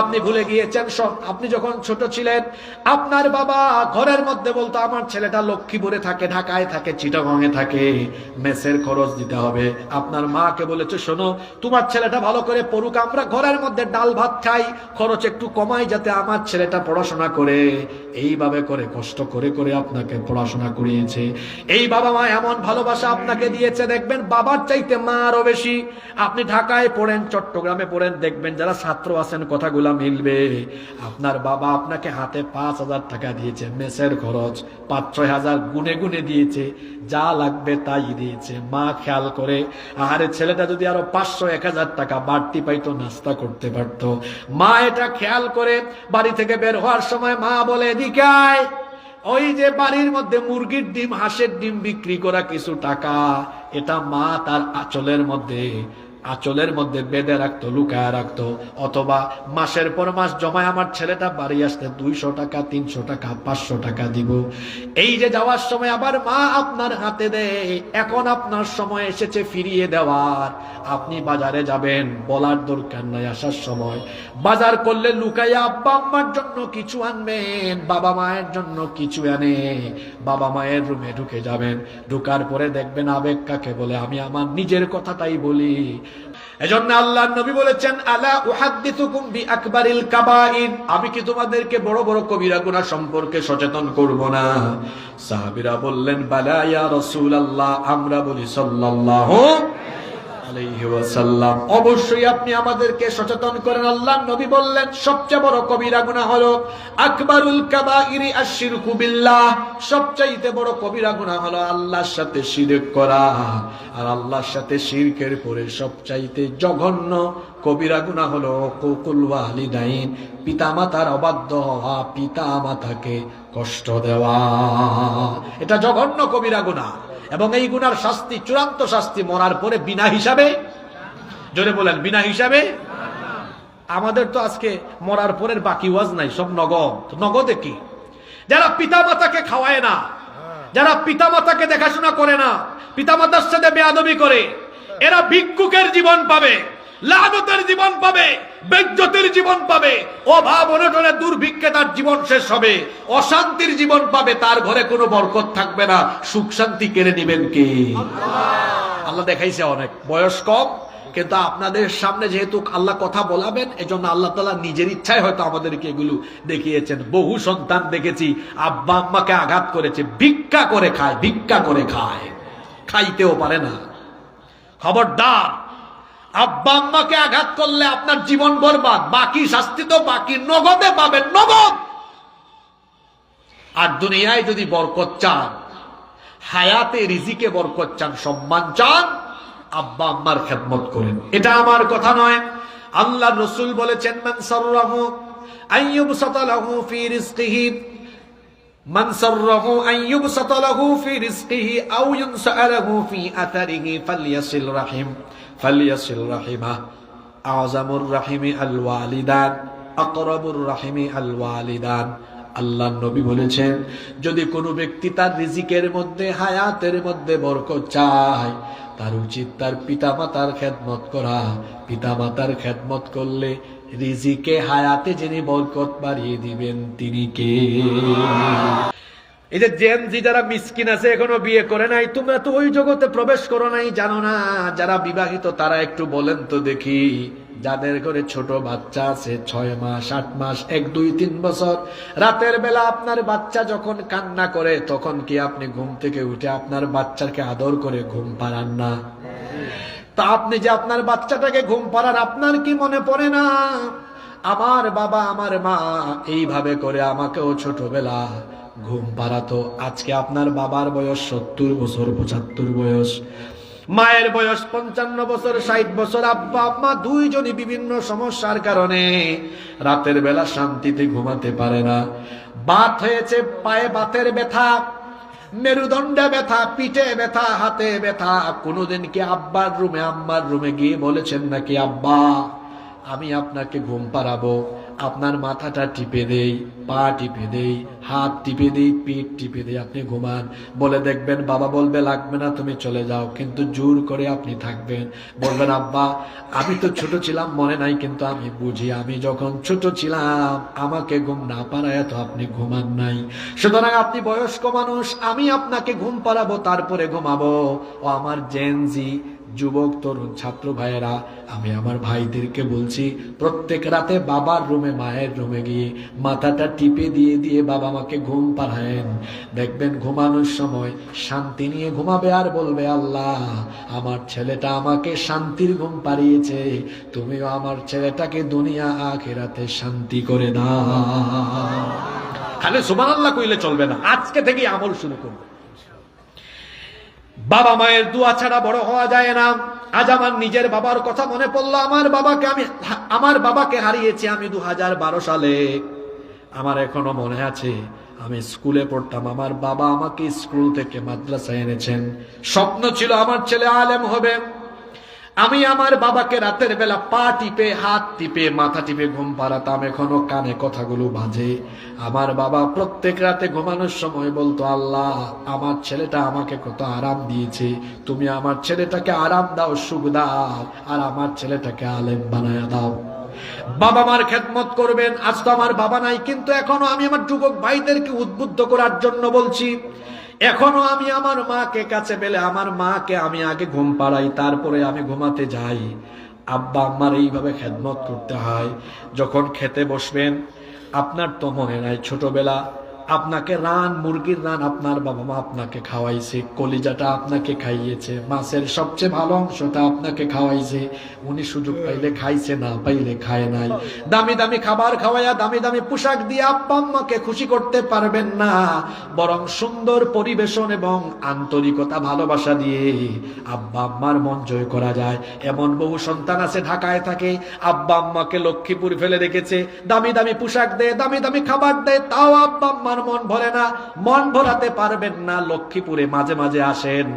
আপনি ভুলে গিয়েছেন, সব। আপনি যখন ছোট ছিলেন, আপনার বাবা ঘরের মধ্যে বলতো, আমার ছেলেটা লক্ষ্মীপুরে থাকে, ঢাকায় থাকে, চিটাগংয়ে থাকে, মেসের খরচ দিতে হবে। আপনার মাকে বলেছে, শোনো, তোমার ছেলেটা ভালো করে পড়ুক, আমরা ঘরের মধ্যে ডাল ভাত খাই, খরচ একটু কমাই যাতে আমার ছেলেটা পড়াশোনা করে। এইভাবে করে, কষ্ট করে করে আপনাকে পড়াশোনা করিয়েছে। এই বাবা মা এমন ভালোবাসা আপনাকে দিয়েছে, দেখবেন বাবার চাইতে মা আরও বেশি। আপনি ঢাকায় পড়েন, চট্টগ্রামে পড়েন, দেখবেন যারা ছাত্র আছেন কথাগুলা মিলবে। আপনার বাবা আপনাকে হাতে পাঁচ হাজার টাকা দিয়েছে, মেসের খরচ। পাঁচ ছয় হাজার গুনে গুনে দিয়েছে, যা লাগবে তাই দিয়েছে। মা খেয়াল করে, আরে ছেলেটা যদি আরও পাঁচশো, এক হাজার টাকা বাড়তি পাইতো, নাস্তা করতে পারতো। মা এটা খেয়াল করে, বাড়ি থেকে বের হওয়ার সময় মা বলে এদিকে ওই যে বাড়ির মধ্যে মুরগির ডিম, হাঁসের ডিম বিক্রি করা কিছু টাকা, এটা মা তার আঁচলের মধ্যে আঁচলের মধ্যে বেঁধে রাখতো, লুকায় রাখতো, অথবা মাসের পর মাস জমায় আমার ছেলেটা বাড়ি আসতে দুইশো টাকা, তিনশো টাকা, পাঁচশো টাকা দিব। এই যে যাওয়ার সময় আবার মা আপনার হাতে দেয় এখন আপনার সময় এসেছে ফিরিয়ে দেওয়ার। আপনি বাজারে যাবেন, বলার দরকার নাই আসার সময়। বাজার করলে লুকাইয়া আব্বা আম্মার জন্য কিছু আনবেন, বাবা মায়ের জন্য কিছু আনে বাবা মায়ের রুমে ঢুকে যাবেন, ঢুকার পরে দেখবেন আবেগ কাকে বলে? আমি আমার নিজের কথাটাই বলি। এজন্য আল্লাহ নবী বলেছেন, আলা উহাদ্দিথুকুম বি আকবারিল কাবাইর। আমি কি তোমাদেরকে বড় বড় কবিরা গুনাহ সম্পর্কে সচেতন করব না? সাহাবীরা বললেন, বালা ইয়া রাসূলুল্লাহ। আমরা বলি, সাল্লাল্লাহু অবশ্যই আপনি আমাদেরকে সচেতন করেন। আল্লাহ নবী বললেন, সবচেয়ে বড় কবিরা গুনাহ হলো আকবারুল কাবাইরি আশিরকু বিল্লাহ। সবচাইতে বড় কবিরা গুনাহ হলো আল্লাহর সাথে শিরক করা। আর আল্লাহর সাথে শিরকের পরে সবচাইতে জঘন্য কবিরা গুনাহ হলো কুকুল ওয়ালিদাইন। পিতামাতার অবাধ্য হওয়া পিতা মাতাকে কষ্ট দেওয়া। এটা জঘন্য কবিরা গুনাহ। এবং এই গুনার শাস্তি, চূড়ান্ত শাস্তি মরার পরে বিনা হিসাবে, জোরে বলেন, বিনা হিসাবে? আমাদের তো আজকে মরার পরের বাকি ওয়াজ নাই, সব নগদ। নগদে কি? যারা পিতা মাতাকে খাওয়ায় না, যারা পিতা মাতাকে দেখাশোনা করে না পিতা মাতার সাথে বেয়াদবি করে, এরা ভিক্ষুকের জীবন পাবে। লাগতের জীবন পাবে বেজ্জতির জীবন পাবে অভাব অনটনে দুর্ভিক্ষে তার জীবন শেষ হবে অশান্তির জীবন পাবে তার ঘরে কোনো বরকত থাকবে না সুখ শান্তি কেড়ে নিবেন কি? আল্লাহ দেখাইছে অনেক বয়স কম কিন্তু আপনাদের সামনে যেহেতু আল্লাহ কথা বলাবেন এজন্য আল্লাহ তালা নিজের ইচ্ছায় হয়তো আমাদেরকে এগুলো দেখিয়েছেন। বহু সন্তান দেখেছি আব্বা আম্মাকে আঘাত করেছে ভিক্ষা করে খায় ভিক্ষা করে খায় খাইতেও পারে না। খবরদার আব্বা আম্মাকে আঘাত করলে আপনার জীবন বরবাদ, বাকি শাস্তি তো বাকি, নগদে পাবেন, নগদ! আর দুনিয়ায় যদি বরকত চান, হায়াতে রিজিকে বরকত চান, সম্মান চান, আব্বা আম্মার খেদমত করেন। এটা আমার কথা নয়। আল্লাহ রসুল বলেছেন, মান রহু আইয়ুব সাতালাহু ফি রিজকিহি। মান সর্রাহু আইয়ুব সাতালাহু ফি রিজকিহি আও ইউনসালাহু ফি আতারিহি ফালইয়াসিল রাহিম। ফালিয়াসিল রাহিমা আজামুর রাহিমি আল ওয়ালিদান আকরাবুর রাহিমি আল ওয়ালিদান আল্লাহ নবী বলেছেন, যদি কোনো ব্যক্তি তার রিজিকের মধ্যে, হায়াতের মধ্যে বরকত চায়, তার উচিত তার পিতা মাতার খেদমত করা। পিতা মাতার খেদমত করলে রিজিকে, হায়াতে যিনি বরকত বাড়িয়ে দিবেন তিনি কে? এই যে জেন জি যারা মিসকিন আছে, এখনও বিয়ে করে নাই, তোমরা তো ওই জগতে প্রবেশ করো নাই, জানো না? যারা বিবাহিত, তারা একটু বলেন তো দেখি। যাদের ঘরে ছোট বাচ্চা আছে, ছয় মাস, আট মাস, এক, দুই, তিন বছর, রাতের বেলা আপনার বাচ্চা যখন কান্না করে, তখন কি আপনি ঘুম থেকে উঠে আপনার বাচ্চাকে আদর করে ঘুম পাড়ান না? তা আপনি যে আপনার বাচ্চাটাকে ঘুম পাড়ান, আপনার কি মনে পড়ে না? আমার বাবা, আমার মা, এইভাবে করে আমাকেও ছোটবেলা ঘুম পাড়াতো। আজকে আপনার বাবার বয়স সত্তর বছর, পঁচাত্তর বয়স। মায়ের বয়স পঞ্চান্ন বছর, ষাট বছর। আব্বা, আম্মা দুইজনই বিভিন্ন সমস্যার কারণে রাতের বেলা শান্তিতে ঘুমাতে পারে না। বাত হয়েছে, পায়ে বাতের ব্যথা, মেরুদণ্ডে ব্যথা, পিঠে ব্যথা, হাতে ব্যথা। কোনোদিন কি আব্বার রুমে, আম্মার রুমে গিয়ে বলেছেন নাকি, আব্বা, আমি আপনাকে ঘুম পাড়াবো। আপনার মাথাটা টিপে দেই, পা টিপে দেই, হাত টিপে দেই, পিঠ টিপে দেই, আপনি ঘুমান। বলে দেখবেন, বাবা বলবে, লাগবে না, তুমি চলে যাও। কিন্তু জোর করে আপনি থাকবেন। বলবেন, আব্বা, আমি তো ছোট ছিলাম, মনে নাই, কিন্তু আমি বুঝি, আমি যখন ছোট ছিলাম, আমাকে ঘুম না পারায় তো আপনি ঘুমান নাই। সুতরাং আপনি বয়স্ক মানুষ, আমি আপনাকে ঘুম পাড়াবো, তারপরে ঘুমাবো। ও আমার জেনজি যুবক, তরুণ ছাত্র ভাইয়েরা, আমি আমার ভাইদেরকে বলছি, প্রত্যেক রাতে বাবার রুমে, মায়ের রুমে গিয়ে মাথাটা টিপে দিয়ে দিয়ে বাবা মাকে ঘুম পাড়ায়েন। দেখবেন ঘুমানোর সময় শান্তি নিয়ে ঘুমাবে আর বলবে, আল্লাহ, আমার ছেলেটা আমাকে শান্তির ঘুম পাড়িয়েছে। তুমিও আমার ছেলেটাকে দুনিয়া আখেরাতে শান্তি করে দাও। খালি সুমান আল্লাহ কইলে চলবে না। আজকে থেকে আমল শুরু করবে। বাবা মায়ের দোয়া ছাড়া বড় হওয়া যায় না। আজ আমার নিজের বাবার কথা মনে পড়ল, আমার বাবাকে আমি আমার বাবাকে হারিয়েছি আমি দু হাজার বারো সালে। আমার এখনও মনে আছে, আমি স্কুলে পড়তাম, আমার বাবা আমাকে স্কুল থেকে মাদ্রাসায় এনেছেন। স্বপ্ন ছিল আমার ছেলে আলেম হবে। আমি আমার বাবাকে রাতের বেলা পা টিপে, হাত টিপে, মাথা টিপে ঘুম পাড়াতাম। এখনও কানে কথাগুলো বাজে। আমার বাবা প্রত্যেক রাতে ঘুমানোর সময় বলতো, আল্লাহ, আমার ছেলেটা আমাকে কত আরাম দিয়েছে। তুমি আমার ছেলেটাকে আরাম দাও, সুখ দাও, আর আমার ছেলেটাকে আলেম বানায় দাও। বাবা মার খেদমত করবেন, আজ তো আমার বাবা নাই, কিন্তু এখনও আমি আমার যুবক ভাইদেরকে উদ্বুদ্ধ করার জন্য বলছি এখনও আমি আমার মাকে কাছে পেলে আমার মাকে আমি আগে ঘুম পাড়াই, তারপরে আমি ঘুমাতে যাই। আব্বা, আম্মার এইভাবে খেদমত করতে হয়। যখন খেতে বসবেন, আপনার তো মনে নাই ছোটবেলা আপনাকে রান, মুরগির রান আপনার বাবা মা আপনাকে খাওয়াইছে, কলিজাটা আপনাকে খাইয়েছে, মাছের সবচেয়ে ভালো অংশটা আপনাকে খাওয়াইছে। উনি সুযোগ পাইলে খাইছে না, পাইলে খায় নাই। দামি দামি খাবার খাওয়াইয়া, দামি দামি পোশাক দিয়ে আব্বা আম্মাকে খুশি করতে পারবেন না। বরং সুন্দর পরিবেশন এবং আন্তরিকতা, ভালোবাসা দিয়ে আব্বা আম্মার মন জয় করা যায়। এমন বহু সন্তান আছে ঢাকায় থাকে, আব্বা আম্মাকে লক্ষ্মীপুর ফেলে রেখেছে। দামি দামি পোশাক দেয়, দামি দামি খাবার দেয়, তাও আব্বা আম্মার মন ভরে না মন ভরাতে পারবেন না লক্ষ্মীপুরে মাঝে মাঝে আসেন।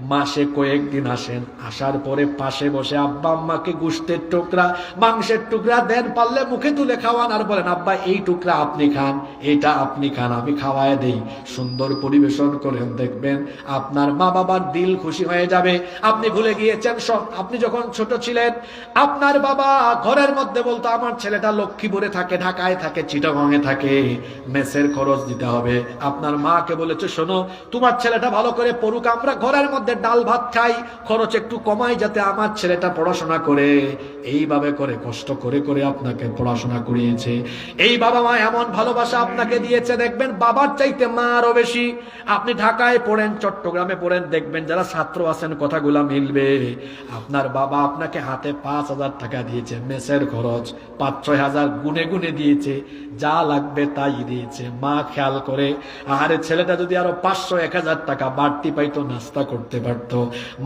মাসে কয়েকদিন আসেন। আসার পরে পাশে বসে আব্বা আম্মাকে গুস্তের টুকরা, মাংসের টুকরা দেন, পারলে মুখে তুলে খাওয়ান আর বলেন, আব্বা, এই টুকরা আপনি খান, এটা আপনি খান, আমি খাওয়ায় দেই। সুন্দর পরিবেশন করেন, দেখবেন আপনার মা বাবার দিল খুশি হয়ে যাবে। আপনি ভুলে গিয়েছেন, সব আপনি যখন ছোট ছিলেন, আপনার বাবা ঘরের মধ্যে বলতো, আমার ছেলেটা লক্ষ্মীপুরে থাকে, ঢাকায় থাকে, চিটাগংয়ে থাকে, মেসের খরচ দিতে হবে। আপনার মাকে বলেছে, শোনো, তোমার ছেলেটা ভালো করে পড়ুক, আমরা ঘরের মধ্যে ডাল ভাত খাই, খরচ একটু কমাই যাতে আমার ছেলেটা পড়াশোনা করে। এইভাবে করে, কষ্ট করে করে আপনাকে পড়াশোনা করিয়েছে। এই বাবা মা এমন ভালোবাসা আপনাকে দিয়েছে, দেখবেন বাবার চাইতে মা আরও বেশি। আপনি ঢাকায় পড়েন, চট্টগ্রামে পড়েন, দেখবেন যারা ছাত্র আছেন, কথাগুলা মিলবে। আপনার বাবা আপনাকে হাতে পাঁচ হাজার টাকা দিয়েছে, মেসের খরচ, পাঁচ ছয় হাজার গুনে গুনে দিয়েছে। যা লাগবে তাই দিয়েছে। মা খেয়াল করে আরে ছেলেটা যদি আরও পাঁচশো, এক হাজার টাকা বাড়তি পাইতো, নাস্তা করতে পারতো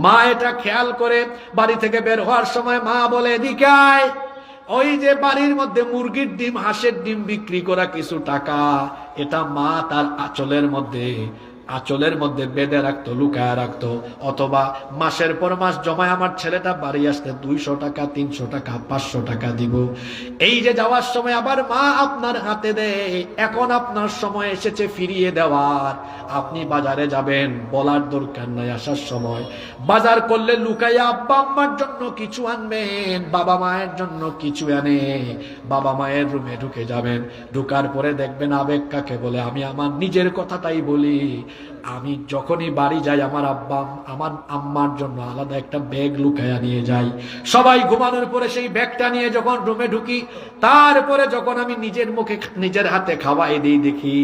মা এটা খেয়াল করে, বাড়ি থেকে বের হওয়ার সময় মা বলে এদিকে ওই যে বাড়ির মধ্যে মুরগির ডিম, হাঁসের ডিম বিক্রি করা কিছু টাকা, এটা মা তার আচলের মধ্যে আঁচলের মধ্যে বেঁধে রাখতো, লুকায় রাখতো, অথবা মাসের পর মাস জমায় আমার ছেলেটা বাড়ি আসতে দুইশো টাকা, তিনশো টাকা, পাঁচশো টাকা দিব। এই যে যাওয়ার সময় আবার মা আপনার হাতে দেয় এখন আপনার সময় এসেছে ফিরিয়ে দেওয়ার। আপনি বাজারে যাবেন, বলার দরকার নাই আসার সময়। বাজার করলে লুকাইয়া আব্বা আম্মার জন্য কিছু আনবেন, বাবা মায়ের জন্য কিছু আনে বাবা মায়ের রুমে ঢুকে যাবেন, ঢুকার পরে দেখবেন আবেগ কাকে বলে, আমি আমার নিজের কথাটাই বলি। আমি যখনই বাড়ি যাই, আমার আব্বা, আমার আম্মার জন্য আলাদা একটা ব্যাগ লুকায়া নিয়ে যাই। সবাই ঘুমানোর পরে সেই ব্যাগটা নিয়ে যখন রুমে ঢুকি, তারপরে যখন আমি নিজের মুখে নিজের হাতে খাওয়াই দিই, দেখি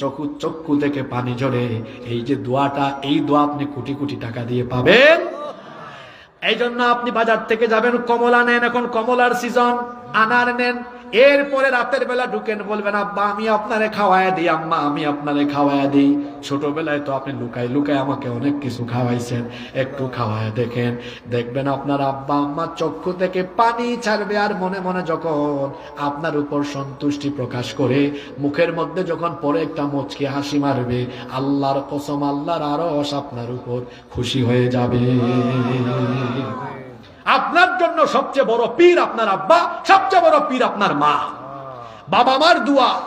চকু চক্ষু থেকে পানি ঝরে। এই যে দোয়াটা, এই দোয়া আপনি কোটি কোটি টাকা দিয়ে পাবেন। এই জন্য আপনি বাজার থেকে যাবেন, কমলা নেন, এখন কমলার সিজন আনার নেন। এরপরে রাতের বেলা ঢুকেন, বলবেন, আব্বা, আমি আপনারে খাওয়ায় দিই, আম্মা, আমি আপনারে খাওয়ায় দিই। ছোটবেলায় তো আপনি লুকাই লুকাই আমাকে অনেক কিছু খাওয়াইছেন। একটু খাওয়ায় দেখেন, দেখবেন আপনার আব্বা, আম্মা চক্ষু থেকে পানি ছাড়বে আর মনে মনে যখন আপনার উপর সন্তুষ্টি প্রকাশ করে, মুখের মধ্যে যখন পরে একটা মুচকি হাসি মারবে, আল্লাহর কসম, আল্লাহর আরস আপনার উপর খুশি হয়ে যাবে। আপনার জন্য সবচেয়ে বড় পীর আপনার আব্বা, সবচেয়ে বড় পীর আপনার মা। বাবা মার দুয়া।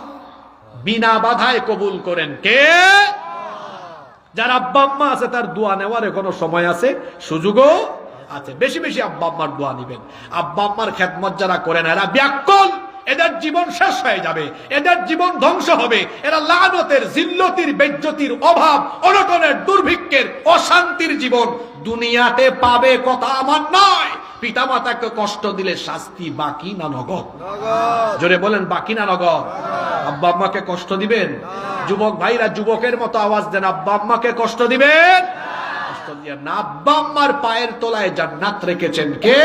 বিনা বাধায় কবুল করেন কে? যার আব্বা আম্মা আছে, তার দোয়া নেওয়ার এখনও সময় আছে, সুযোগও আছে। বেশি বেশি আব্বা আম্মার দোয়া নিবেন। আব্বা আম্মার খেদমত যারা করেন, এরা ব্যাকল। এদের জীবন শেষ হয়ে যাবে এদের জীবন ধ্বংস হবে। এরা লানতের জিল্লতির বেজ্জতির অভাব অনটনের দুর্ভিক্ষের অশান্তির জীবন। দুনিয়াতে পাবে কথা আমার নয়। পিতামাতাকে কষ্ট দিলে শাস্তি বাকি না নগদ? জোরে বলেন বাকি না নগদ? আব্বা আম্মাকে কষ্ট দিবেন? যুবক ভাইরা যুবকের মতো আওয়াজ দেন আব্বা আম্মাকে কষ্ট দিবেন? কষ্ট দিয়ে না আব্বা আম্মার পায়ের তলায় জান্নাত রেখেছেন কে?